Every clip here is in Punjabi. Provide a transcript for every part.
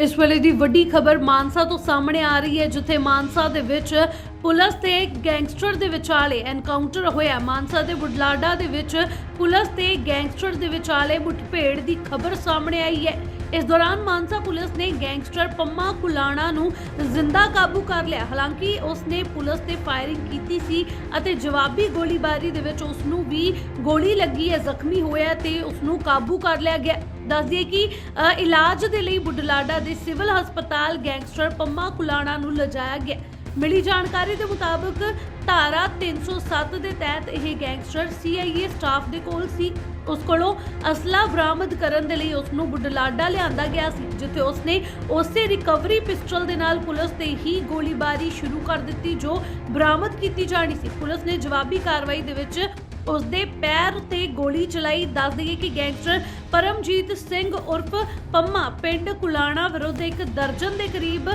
ਇਸ ਵੇਲੇ ਦੀ ਵੱਡੀ ਖਬਰ ਮਾਨਸਾ ਤੋਂ ਸਾਹਮਣੇ ਆ ਰਹੀ ਹੈ, ਜਿੱਥੇ ਮਾਨਸਾ ਦੇ ਵਿੱਚ ਪੁਲਿਸ ਤੇ ਗੈਂਗਸਟਰ ਦੇ ਵਿਚਾਲੇ ਐਨਕਾਊਂਟਰ ਹੋਇਆ। ਮਾਨਸਾ ਦੇ ਬੁਢਲਾਡਾ ਦੇ ਵਿੱਚ ਪੁਲਿਸ ਤੇ ਗੈਂਗਸਟਰ ਦੇ ਵਿਚਾਲੇ ਮੁੱਠਭੇੜ ਦੀ ਖਬਰ ਸਾਹਮਣੇ ਆਈ ਹੈ। ਇਸ ਦੌਰਾਨ ਮਾਨਸਾ ਪੁਲਿਸ ਨੇ ਗੈਂਗਸਟਰ ਪੰਮਾ ਕੁਲਾਣਾ ਨੂੰ ਜ਼ਿੰਦਾ ਕਾਬੂ ਕਰ ਲਿਆ। ਹਾਲਾਂਕਿ ਉਸ ਨੇ ਪੁਲਿਸ ਤੇ ਫਾਇਰਿੰਗ ਕੀਤੀ ਸੀ ਅਤੇ ਜਵਾਬੀ ਗੋਲੀਬਾਰੀ ਦੇ ਵਿੱਚ ਉਸ ਨੂੰ ਵੀ ਗੋਲੀ ਲੱਗੀ ਹੈ ਜ਼ਖਮੀ ਹੋਇਆ ਤੇ ਉਸ ਨੂੰ ਕਾਬੂ ਕਰ ਲਿਆ ਗਿਆ ਦੱਸ ਦਈਏ ਕਿ ਅ, ਇਲਾਜ ਦੇ ਲਈ ਬੁਢਲਾਡਾ ਦੇ ਸਿਵਲ ਹਸਪਤਾਲ ਗੈਂਗਸਟਰ ਪੰਮਾ ਕੁਲਾਣਾ ਨੂੰ ਲਿਜਾਇਆ ਗਿਆ ਮਿਲੀ ਜਾਣਕਾਰੀ ਦੇ ਮੁਤਾਬਕ ਧਾਰਾ 307 ਦੇ ਤਹਿਤ ਇਹ ਗੈਂਗਸਟਰ CIA ਸਟਾਫ ਦੇ ਕੋਲ ਸੀ। ਉਸ ਕੋਲੋਂ ਅਸਲਾ ਬਰਾਮਦ ਕਰਨ ਦੇ ਲਈ ਉਸ ਨੂੰ ਬੁਢਲਾਡਾ ਲਿਆਂਦਾ ਗਿਆ ਸੀ, ਜਿੱਥੇ ਉਸ ਨੇ ਉਸੇ ਰਿਕਵਰੀ ਪਿਸਟਲ ਦੇ ਨਾਲ ਪੁਲਿਸ ਤੇ ਹੀ ਗੋਲੀਬਾਰੀ ਸ਼ੁਰੂ ਕਰ ਦਿੱਤੀ, ਜੋ ਬਰਾਮਦ ਕੀਤੀ ਜਾਣੀ ਸੀ। ਪੁਲਿਸ ਨੇ ਜਵਾਬੀ ਕਾਰਵਾਈ ਦੇ ਵਿੱਚ ਉਸ ਦੇ ਪੈਰ ਤੇ ਗੋਲੀ ਚਲਾਈ। ਦੱਸ ਦਈਏ ਕਿ ਗੈਂਗਸਟਰ ਪਰਮਜੀਤ ਸਿੰਘ ਉਰਫ ਪੰਮਾ ਪਿੰਡ ਕੁਲਾਣਾ ਵਿਰੁੱਧ ਇੱਕ ਦਰਜਨ ਦੇ ਕਰੀਬ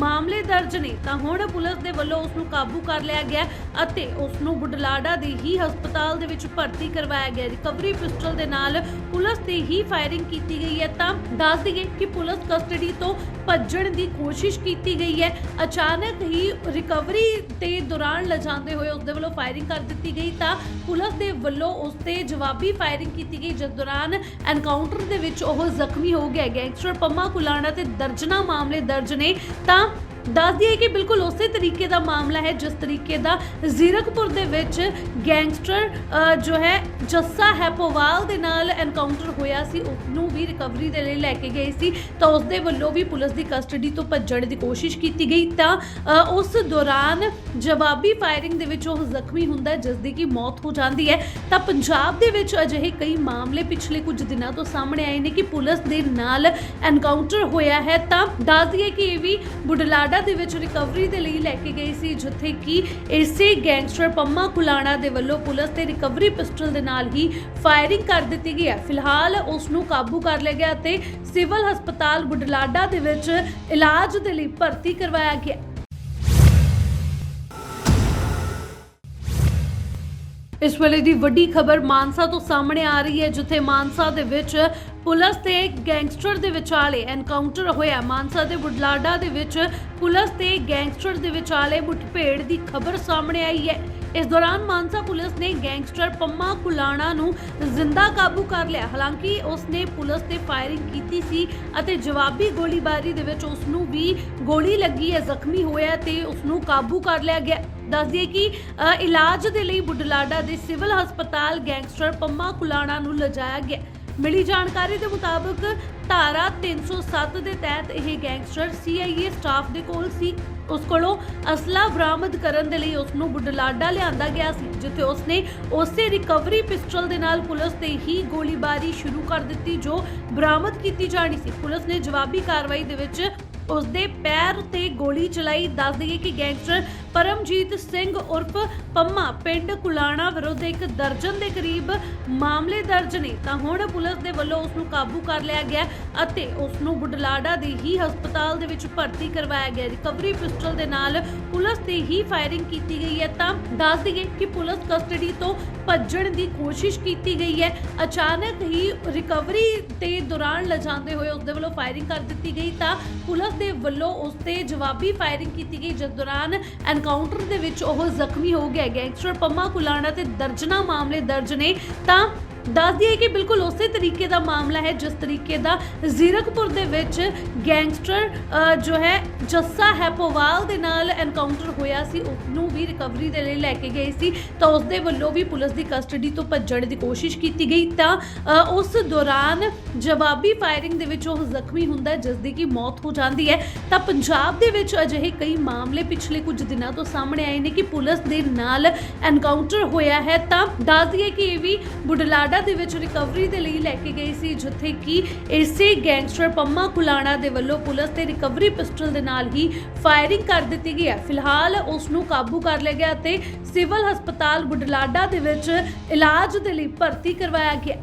ਮਾਮਲੇ ਦਰਜ ਨੇ। ਤਾਂ ਹੁਣ ਪੁਲਿਸ ਦੇ ਵੱਲੋਂ ਉਸ ਨੂੰ ਕਾਬੂ ਕਰ ਲਿਆ ਗਿਆ ਅਤੇ ਉਸ ਨੂੰ ਬੁਢਲਾਡਾ ਦੇ ਹੀ ਹਸਪਤਾਲ ਦੇ ਵਿੱਚ ਭਰਤੀ ਕਰਵਾਇਆ ਗਿਆ। ਰਿਕਵਰੀ ਪਿਸਟਲ ਦੇ ਨਾਲ ਪੁਲਿਸ ਤੇ ਹੀ ਫਾਇਰਿੰਗ ਕੀਤੀ ਗਈ ਹੈ। ਤਾਂ ਦੱਸ ਦਈਏ ਕਿ ਪੁਲਿਸ ਕਸਟਡੀ ਤੋਂ ਭੱਜਣ ਦੀ ਕੋਸ਼ਿਸ਼ ਕੀਤੀ ਗਈ ਹੈ। ਅਚਾਨਕ ਹੀ ਰਿਕਵਰੀ ਦੇ ਦੌਰਾਨ ਲਿਜਾਂਦੇ ਹੋਏ ਉਸ ਦੇ ਵੱਲੋਂ ਫਾਇਰਿੰਗ ਕਰ ਦਿੱਤੀ ਗਈ। ਤਾਂ ਪੁਲਿਸ ਦੇ ਵੱਲੋਂ ਉਸ ਤੇ ਜਵਾਬੀ ਫਾਇਰਿੰਗ ਕੀਤੀ ਗਈ। ਜਿਸ ਦੌਰਾਨ ਐਨਕਾਊਂਟਰ ਦੇ ਵਿੱਚ ਉਹ ਜ਼ਖਮੀ ਹੋ ਗਿਆ ਗੈਂਗਸਟਰ ਪੰਮਾ ਕੁਲਾਣਾ ਤੇ ਦਰਜਨਾ ਮਾਮਲੇ ਦਰਜ ਨੇ। ਤਾਂ ਦੱਸ ਦਈਏ ਕਿ ਬਿਲਕੁਲ ਉਸੇ ਤਰੀਕੇ ਦਾ ਮਾਮਲਾ ਹੈ, ਜਿਸ ਤਰੀਕੇ ਦਾ ਜ਼ੀਰਕਪੁਰ ਦੇ ਵਿੱਚ ਗੈਂਗਸਟਰ ਜੋ ਹੈ, ਜੱਸਾ ਹੈਪੋਵਾਲ ਦੇ ਨਾਲ ਐਨਕਾਊਂਟਰ ਹੋਇਆ ਸੀ। ਉਸ ਨੂੰ ਵੀ ਰਿਕਵਰੀ ਦੇ ਲਈ ਲੈ ਕੇ ਗਏ ਸੀ। ਤਾਂ ਉਸ ਦੇ ਵੱਲੋਂ ਵੀ ਪੁਲਿਸ ਦੀ ਕਸਟਡੀ ਤੋਂ ਭੱਜਣ ਦੀ ਕੋਸ਼ਿਸ਼ ਕੀਤੀ ਗਈ। ਤਾਂ ਉਸ ਦੌਰਾਨ ਜਵਾਬੀ ਫਾਇਰਿੰਗ ਦੇ ਵਿੱਚ ਉਹ ਜ਼ਖਮੀ ਹੁੰਦਾ ਜਿਸ ਦੀ ਕਿ ਮੌਤ ਹੋ ਜਾਂਦੀ ਹੈ। ਤਾਂ ਪੰਜਾਬ ਦੇ ਵਿੱਚ ਅਜਿਹੇ ਕਈ ਮਾਮਲੇ ਪਿਛਲੇ ਕੁਝ ਦਿਨਾਂ ਤੋਂ ਸਾਹਮਣੇ ਆਏ ਨੇ ਕਿ ਪੁਲਿਸ ਦੇ ਨਾਲ ਐਨਕਾਊਂਟਰ ਹੋਇਆ ਹੈ। ਤਾਂ ਦੱਸ ਦਈਏ ਕਿ ਇਹ ਵੀ ਬੁਢਲਾਡਾ ਦੇ ਵਿੱਚ ਰਿਕਵਰੀ ਦੇ ਲਈ ਲੈ ਕੇ ਗਈ ਸੀ, ਜਿੱਥੇ ਕਿ ਇਸੇ ਗੈਂਗਸਟਰ ਪੰਮਾ ਕੁਲਾਣਾ ਦੇ ਵੱਲੋਂ ਪੁਲਿਸ ਤੇ ਰਿਕਵਰੀ ਪਿਸਟਲ ਦੇ ਨਾਲ ਹੀ ਫਾਇਰਿੰਗ ਕਰ ਦਿੱਤੀ ਗਈ ਹੈ। ਫਿਲਹਾਲ ਉਸ ਨੂੰ ਕਾਬੂ ਕਰ ਲਿਆ ਗਿਆ ਅਤੇ ਸਿਵਲ ਹਸਪਤਾਲ ਬੁਢਲਾਡਾ ਦੇ ਵਿੱਚ ਇਲਾਜ ਦੇ ਲਈ ਭਰਤੀ ਕਰਵਾਇਆ ਗਿਆ। ਇਸ ਵੇਲੇ ਦੀ ਵੱਡੀ ਖਬਰ ਮਾਨਸਾ ਤੋਂ ਸਾਹਮਣੇ ਆ ਰਹੀ ਹੈ, ਜਿੱਥੇ ਮਾਨਸਾ ਦੇ ਵਿੱਚ ਪੁਲਿਸ ਤੇ ਗੈਂਗਸਟਰ ਦੇ ਵਿਚਾਲੇ ਐਨਕਾਊਂਟਰ ਹੋਇਆ। ਮਾਨਸਾ ਦੇ ਬੁਢਲਾਡਾ ਦੇ ਵਿੱਚ ਪੁਲਿਸ ਤੇ ਗੈਂਗਸਟਰ ਦੇ ਵਿਚਾਲੇ ਮੁੱਠਭੇੜ ਦੀ ਖਬਰ ਸਾਹਮਣੇ ਆਈ ਹੈ। ਇਸ ਦੌਰਾਨ ਮਾਨਸਾ ਪੁਲਿਸ ਨੇ ਗੈਂਗਸਟਰ ਪੰਮਾ ਕੁਲਾਣਾ ਨੂੰ ਜ਼ਿੰਦਾ ਕਾਬੂ ਕਰ ਲਿਆ। ਹਾਲਾਂਕਿ ਉਸ ਨੇ ਪੁਲਿਸ ਤੇ ਫਾਇਰਿੰਗ ਕੀਤੀ ਸੀ ਅਤੇ ਜਵਾਬੀ ਗੋਲੀਬਾਰੀ ਦੇ ਵਿੱਚ ਉਸ ਨੂੰ ਵੀ ਗੋਲੀ ਲੱਗੀ ਹੈ ਜ਼ਖਮੀ ਹੋਇਆ ਤੇ ਉਸ ਨੂੰ ਕਾਬੂ ਕਰ ਲਿਆ ਗਿਆ। ਦੱਸ ਦਈਏ ਕਿ ਅ, ਇਲਾਜ ਦੇ ਲਈ ਬੁਢਲਾਡਾ ਦੇ ਸਿਵਲ ਹਸਪਤਾਲ ਗੈਂਗਸਟਰ ਪੰਮਾ ਕੁਲਾਣਾ ਨੂੰ ਲਿਜਾਇਆ ਗਿਆ। ਮਿਲੀ ਜਾਣਕਾਰੀ ਦੇ ਮੁਤਾਬਕ ਧਾਰਾ 307 ਦੇ ਤਹਿਤ ਇਹ ਗੈਂਗਸਟਰ CIA ਸਟਾਫ ਦੇ ਕੋਲ ਸੀ। ਉਸ ਕੋਲੋਂ ਅਸਲਾ ਬਰਾਮਦ ਕਰਨ ਦੇ ਲਈ ਉਸ ਨੂੰ ਬੁਢਲਾਡਾ ਲਿਆਂਦਾ ਗਿਆ ਸੀ, ਜਿੱਥੇ ਉਸ ਨੇ ਉਸੇ ਰਿਕਵਰੀ ਪਿਸਟਲ ਦੇ ਨਾਲ ਪੁਲਿਸ ਤੇ ਹੀ ਗੋਲੀਬਾਰੀ ਸ਼ੁਰੂ ਕਰ ਦਿੱਤੀ, ਜੋ ਬਰਾਮਦ ਕੀਤੀ ਜਾਣੀ ਸੀ। ਪੁਲਿਸ ਨੇ ਜਵਾਬੀ ਕਾਰਵਾਈ ਦੇ ਵਿੱਚ ਉਸ ਦੇ ਪੈਰ ਤੇ ਗੋਲੀ ਚਲਾਈ। ਦੱਸ ਦਈਏ ਕਿ ਗੈਂਗਸਟਰ ਪਰਮਜੀਤ ਸਿੰਘ ਉਰਫ ਪੰਮਾ ਪਿੰਡ ਕੁਲਾਣਾ ਵਿਰੁੱਧ ਇੱਕ ਦਰਜਨ ਦੇ ਕਰੀਬ ਮਾਮਲੇ ਦਰਜ ਨੇ। ਤਾਂ ਹੁਣ ਪੁਲਿਸ ਦੇ ਵੱਲੋਂ ਉਸ ਨੂੰ ਕਾਬੂ ਕਰ ਲਿਆ ਗਿਆ ਅਤੇ ਉਸ ਨੂੰ ਬੁਢਲਾਡਾ ਦੇ ਹੀ ਹਸਪਤਾਲ ਦੇ ਵਿੱਚ ਭਰਤੀ ਕਰਵਾਇਆ ਗਿਆ। ਰਿਕਵਰੀ ਪਿਸਟਲ ਦੇ ਨਾਲ ਪੁਲਿਸ ਤੇ ਹੀ ਫਾਇਰਿੰਗ ਕੀਤੀ ਗਈ ਹੈ। ਤਾਂ ਦੱਸ ਦਈਏ ਕਿ ਪੁਲਿਸ ਕਸਟਡੀ ਤੋਂ ਭੱਜਣ ਦੀ ਕੋਸ਼ਿਸ਼ ਕੀਤੀ ਗਈ ਹੈ। ਅਚਾਨਕ ਹੀ ਰਿਕਵਰੀ ਦੇ ਦੌਰਾਨ ਲਿਜਾਂਦੇ ਹੋਏ ਉਸ ਦੇ ਵੱਲੋਂ ਫਾਇਰਿੰਗ ਕਰ ਦਿੱਤੀ ਗਈ। ਤਾਂ ਪੁਲਿਸ ਦੇ ਵੱਲੋਂ ਉਸ ਤੇ ਜਵਾਬੀ ਫਾਇਰਿੰਗ ਕੀਤੀ ਗਈ। ਜਿਸ ਦੌਰਾਨ ਐਨਕਾਊਂਟਰ ਦੇ ਵਿੱਚ ਉਹ ਜ਼ਖਮੀ ਹੋ ਗਿਆ ਗੈਂਗਸਟਰ ਪੰਮਾ ਕੁਲਾਣਾ ਤੇ ਦਰਜਨਾ ਮਾਮਲੇ ਦਰਜ ਨੇ। ਤਾਂ ਦੱਸ ਦਈਏ ਕਿ ਬਿਲਕੁਲ ਉਸੇ ਤਰੀਕੇ ਦਾ ਮਾਮਲਾ ਹੈ, ਜਿਸ ਤਰੀਕੇ ਦਾ ਜ਼ੀਰਕਪੁਰ ਦੇ ਵਿੱਚ ਗੈਂਗਸਟਰ ਜੋ ਹੈ, ਜੱਸਾ ਹੈਪੋਵਾਲ ਦੇ ਨਾਲ ਐਨਕਾਊਂਟਰ ਹੋਇਆ ਸੀ। ਉਸ ਨੂੰ ਵੀ ਰਿਕਵਰੀ ਦੇ ਲਈ ਲੈ ਕੇ ਗਏ ਸੀ। ਤਾਂ ਉਸ ਦੇ ਵੱਲੋਂ ਵੀ ਪੁਲਿਸ ਦੀ ਕਸਟਡੀ ਤੋਂ ਭੱਜਣ ਦੀ ਕੋਸ਼ਿਸ਼ ਕੀਤੀ ਗਈ। ਤਾਂ ਉਸ ਦੌਰਾਨ ਜਵਾਬੀ ਫਾਇਰਿੰਗ ਦੇ ਵਿੱਚ ਉਹ ਜ਼ਖਮੀ ਹੁੰਦਾ ਜਿਸ ਦੀ ਕਿ ਮੌਤ ਹੋ ਜਾਂਦੀ ਹੈ। ਤਾਂ ਪੰਜਾਬ ਦੇ ਵਿੱਚ ਅਜਿਹੇ ਕਈ ਮਾਮਲੇ ਪਿਛਲੇ ਕੁਝ ਦਿਨਾਂ ਤੋਂ ਸਾਹਮਣੇ ਆਏ ਨੇ ਕਿ ਪੁਲਿਸ ਦੇ ਨਾਲ ਐਨਕਾਊਂਟਰ ਹੋਇਆ ਹੈ। ਤਾਂ ਦੱਸ ਦਈਏ ਕਿ ਇਹ ਵੀ ਬੁਢਲਾਡਾ ਦੇ ਵਿੱਚ ਰਿਕਵਰੀ ਦੇ ਲਈ ਲੈ ਕੇ ਗਈ ਸੀ, ਜਿੱਥੇ ਕਿ ਇਸੇ ਗੈਂਗਸਟਰ ਪੰਮਾ ਕੁਲਾਣਾ ਦੇ ਵੱਲੋਂ ਪੁਲਿਸ ਤੇ ਰਿਕਵਰੀ ਪਿਸਟਲ ਦੇ ਨਾਲ ਹੀ ਫਾਇਰਿੰਗ ਕਰ ਦਿੱਤੀ ਗਈ ਹੈ। ਫਿਲਹਾਲ ਉਸ ਨੂੰ ਕਾਬੂ ਕਰ ਲਿਆ ਗਿਆ ਅਤੇ ਸਿਵਲ ਹਸਪਤਾਲ ਬੁਢਲਾਡਾ ਦੇ ਵਿੱਚ ਇਲਾਜ ਦੇ ਲਈ ਭਰਤੀ ਕਰਵਾਇਆ ਗਿਆ।